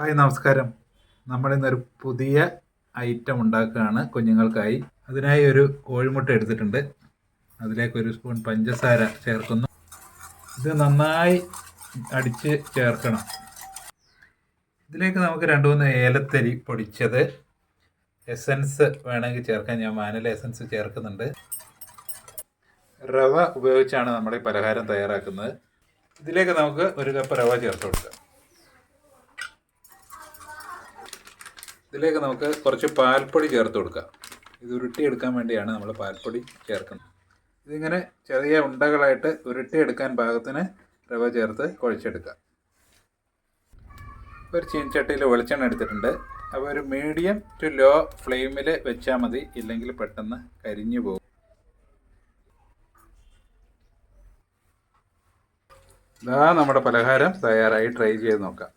Hi നമസ്കാരം. നമ്മൾ ഇന്നൊരു പുതിയ ഐറ്റം ഉണ്ടാക്കുകയാണ് കുഞ്ഞുങ്ങൾക്കായി. അതിനായി ഒരു കോഴിമുട്ട എടുത്തിട്ടുണ്ട്. അതിലേക്ക് ഒരു സ്പൂൺ പഞ്ചസാര ചേർക്കുന്നു. ഇത് നന്നായി അടിച്ച് ചേർക്കണം. ഇതിലേക്ക് നമുക്ക് രണ്ട് മൂന്ന് ഏലത്തരി പൊടിച്ചത് എസൻസ് വേണമെങ്കിൽ ചേർക്കാൻ ഞാൻ വാനില എസൻസ് ചേർക്കുന്നുണ്ട്. റവ ഉപയോഗിച്ചാണ് നമ്മൾ ഈ പലഹാരം തയ്യാറാക്കുന്നത്. ഇതിലേക്ക് നമുക്ക് ഒരു കപ്പ് റവ ചേർത്ത് കൊടുക്കാം. ഇതിലേക്ക് നമുക്ക് കുറച്ച് പാൽപ്പൊടി ചേർത്ത് കൊടുക്കാം. ഇത് ഉരുട്ടിയെടുക്കാൻ വേണ്ടിയാണ് നമ്മൾ പാൽപ്പൊടി ചേർക്കുന്നത്. ഇതിങ്ങനെ ചെറിയ ഉണ്ടകളായിട്ട് ഉരുട്ടിയെടുക്കാൻ പാകത്തിന് റവ ചേർത്ത് കുഴച്ചെടുക്കാം. ഒരു ചീനച്ചട്ടിയിൽ വെളിച്ചെണ്ണ എടുത്തിട്ടുണ്ട്. അപ്പോൾ ഒരു മീഡിയം ടു ലോ ഫ്ലെയിമിൽ വെച്ചാൽ മതി. ഇല്ലെങ്കിൽ പെട്ടെന്ന് കരിഞ്ഞു പോകും. ഇതാ നമ്മുടെ പലഹാരം. തയ്യാറായി ട്രൈ ചെയ്ത് നോക്കാം.